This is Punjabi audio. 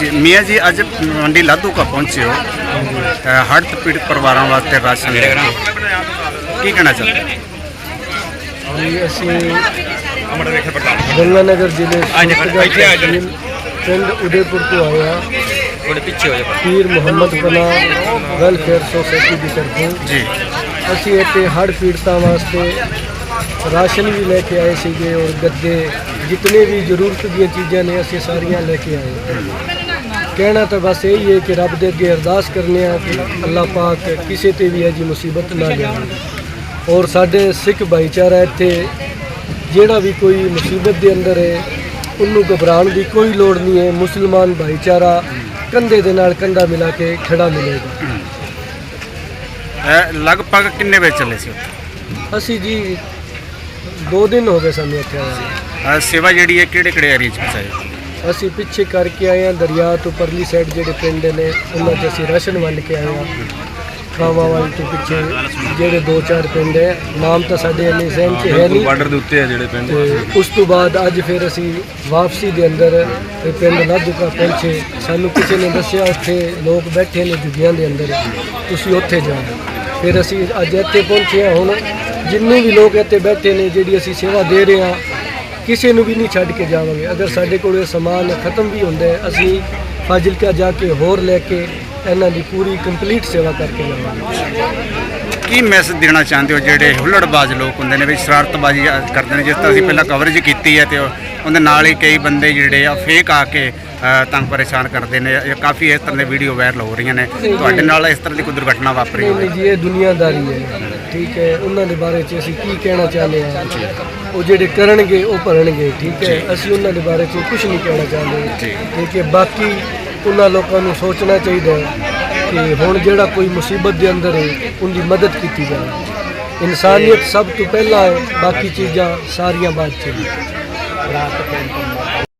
ਜੀ ਮੀਆਂ ਜੀ ਅੱਜ ਮੰਡੀ ਲਾਧੂ ਕਾ ਪਹੁੰਚੇ ਹੋ। ਅ, ਹੜ੍ਹ ਪੀੜਤ ਪਰਿਵਾਰਾਂ ਵਾਸਤੇ ਰਾਸ਼ਨ ਲੈ ਕੇ ਕੀ ਕਹਿਣਾ ਚਾਹੁੰਦੇ ਹੋ? ਅਸੀਂ ਗੰਗਾਨਗਰ ਜ਼ਿਲ੍ਹੇ ਸੁਲਤਾਨਪੁਰ ਤਹਿਸੀਲ ਪਿੰਡ ਉਦੇਪੁਰ ਤੋਂ ਆਏ ਹਾਂ। ਥੋੜੇ ਪਿੱਛੇ ਹੋ ਜਾ ਪੀਰ ਮੁਹੰਮਦ ਪਨਾ ਵੈਲਫੇਅਰ ਸੋਸਾਇਟੀ ਦੀ ਤਰਫੋਂ। ਜੀ। ਅਸੀਂ ਇੱਥੇ ਹੜ੍ਹ ਪੀੜਤਾਂ ਵਾਸਤੇ ਰਾਸ਼ਨ ਵੀ ਲੈ ਕੇ ਆਏ ਸੀਗੇ ਔਰ ਗੱਦੇ ਜਿਤਨੇ ਵੀ ਜ਼ਰੂਰਤ ਦੀਆਂ ਚੀਜ਼ਾਂ ਨੇ ਅਸੀਂ ਸਾਰੀਆਂ ਲੈ ਕੇ ਆਏ। ਕਹਿਣਾ ਤਾਂ ਬਸ ਇਹੀ ਹੈ ਕਿ ਰੱਬ ਦੇ ਅੱਗੇ ਅਰਦਾਸ ਕਰਨੇ ਆ ਕਿ ਅੱਲਾਹ ਪਾਕ ਕਿਸੇ ਤੇ ਵੀ ਅਜੀ ਮੁਸੀਬਤ ਨਾ ਲਿਆਵੇ। ਔਰ ਸਾਡੇ ਸਿੱਖ ਭਾਈਚਾਰਾ ਇੱਥੇ ਜਿਹੜਾ ਵੀ ਕੋਈ ਮੁਸੀਬਤ ਦੇ ਅੰਦਰ ਹੈ ਉਹਨੂੰ ਘਬਰਾਉਣ ਦੀ ਕੋਈ ਲੋੜ ਨਹੀਂ ਹੈ। ਮੁਸਲਮਾਨ ਭਾਈਚਾਰਾ ਕੰਧੇ ਦੇ ਨਾਲ ਕੰਧਾ ਮਿਲਾ ਕੇ ਖੜਾ ਮਿਲੇਗਾ। ਲਗਭਗ ਕਿੰਨੇ ਵਜੇ ਚੱਲੇ ਸੀ? ਅਸੀਂ ਜੀ ਦੋ ਦਿਨ ਹੋ ਗਏ ਸਾਨੂੰ ਇੱਥੇ ਆਇਆ ਅ, ਸੇਵਾ ਜਿਹੜੀ ਹੈ ਕਿਹੜੇ ਕਿਹੜੇ ਏਰੀਆ 'ਚ ਪਹੁੰਚਾਈ? ਅਸੀਂ ਪਿੱਛੇ ਕਰਕੇ ਆਏ ਹਾਂ ਦਰਿਆ ਤੋਂ ਪਰਲੀ ਸਾਈਡ ਜਿਹੜੇ ਪਿੰਡ ਨੇ ਉਹਨਾਂ 'ਚ ਅਸੀਂ ਰਾਸ਼ਨ ਵੰਡ ਕੇ ਆਏ ਹਾਂ। ਖਾਵਾ ਵਾਲੀ ਤੋਂ ਪਿੱਛੇ ਜਿਹੜੇ ਦੋ ਚਾਰ ਪਿੰਡ ਹੈ ਨਾਮ ਤਾਂ ਸਾਡੇ ਇੰਨੇ ਸਹਿਮ 'ਚ ਹੈ ਨਹੀਂ। ਬਾਰਡਰ ਦੇ ਉੱਤੇ ਆ ਜਿਹੜੇ ਪਿੰਡ। ਤੇ ਉਸ ਤੋਂ ਬਾਅਦ ਅੱਜ ਫਿਰ ਅਸੀਂ ਵਾਪਸੀ ਦੇ ਅੰਦਰ ਇਹ ਪਿੰਡ ਲਾਧੂਕਾ ਪਹੁੰਚੇ। ਸਾਨੂੰ ਕਿਸੇ ਨੇ ਦੱਸਿਆ ਉੱਥੇ ਲੋਕ ਬੈਠੇ ਨੇ ਜੁਗੀਆਂ ਦੇ ਅੰਦਰ ਤੁਸੀਂ ਉੱਥੇ ਜਾਓ। ਫਿਰ ਅਸੀਂ ਅੱਜ ਇੱਥੇ ਪਹੁੰਚੇ ਹਾਂ ਹੁਣ। ਜਿੰਨੇ ਵੀ ਲੋਕ ਇੱਥੇ ਬੈਠੇ ਨੇ ਜਿਹੜੀ ਅਸੀਂ ਸੇਵਾ ਦੇ ਰਹੇ ਹਾਂ, ਕਿਸੇ ਨੂੰ ਵੀ ਨਹੀਂ ਛੱਡ ਕੇ ਜਾਵਾਂਗੇ। ਅਗਰ ਸਾਡੇ ਕੋਲ ਇਹ ਸਮਾਨ ਖਤਮ ਵੀ ਹੁੰਦਾ ਹੈ, ਅਸੀਂ ਫਾਜ਼ਿਲਕਾ ਜਾ ਕੇ ਹੋਰ ਲੈ ਕੇ ਇਹਨਾਂ ਦੀ ਪੂਰੀ ਕੰਪਲੀਟ ਸੇਵਾ ਕਰਕੇ ਜਾਵਾਂਗੇ। ਕੀ ਮੈਸੇਜ ਦੇਣਾ ਚਾਹੁੰਦੇ ਹੋ ਜਿਹੜੇ ਹੁੱਲੜਬਾਜ਼ ਲੋਕ ਹੁੰਦੇ ਨੇ ਵੀ ਸ਼ਰਾਰਤਬਾਜ਼ੀ ਕਰਦੇ ਨੇ, ਜਿਸ ਤਰ੍ਹਾਂ ਅਸੀਂ ਪਹਿਲਾਂ ਕਵਰੇਜ ਕੀਤੀ ਹੈ ਤੇ ਉਹਦੇ ਨਾਲ ਹੀ ਕਈ ਬੰਦੇ ਜਿਹੜੇ ਆ ਫੇਕ ਆ ਕੇ ਤੰਗ ਪਰੇਸ਼ਾਨ ਕਰਦੇ ਨੇ ਇਹ ਕਾਫੀ ਇਸ ਤਰ੍ਹਾਂ ਦੇ ਵੀਡੀਓ ਵਾਇਰਲ ਹੋ ਰਹੀਆਂ ਨੇ। ਤੁਹਾਡੇ ਨਾਲ ਇਸ ਤਰ੍ਹਾਂ ਦੀ ਕੋਈ ਦੁਰਘਟਨਾ ਵਾਪਰੀ ਹੋਵੇ? ਜੀ ਇਹ ਦੁਨੀਆਦਾਰੀ ਹੈ। ਠੀਕ ਹੈ ਉਹਨਾਂ ਦੇ ਬਾਰੇ ਚ ਅਸੀਂ ਕੀ ਕਹਿਣਾ ਚਾਹੁੰਦੇ ਹਾਂ? ਉਹ ਜਿਹੜੇ ਕਰਨਗੇ ਉਹ ਭਰਨਗੇ ਠੀਕ ਹੈ? ਅਸੀਂ ਉਹਨਾਂ ਦੇ ਬਾਰੇ ਚ ਕੁਝ ਨਹੀਂ ਕਹਿਣਾ ਚਾਹੁੰਦੇ। ਠੀਕ ਹੈ ਬਾਕੀ ਉਹਨਾਂ ਲੋਕਾਂ ਨੂੰ ਸੋਚਣਾ ਚਾਹੀਦਾ ਹੈ ਕਿ ਹੁਣ ਜਿਹੜਾ ਕੋਈ ਮੁਸੀਬਤ ਦੇ ਅੰਦਰ ਹੈ ਉਹਦੀ ਮਦਦ ਕੀਤੀ ਜਾਵੇ। ਇਨਸਾਨੀਅਤ ਸਭ ਤੋਂ ਪਹਿਲਾਂ ਹੈ ਬਾਕੀ ਚੀਜ਼ਾਂ ਸਾਰੀਆਂ ਬਾਅਦ ਚ। ਨੇ।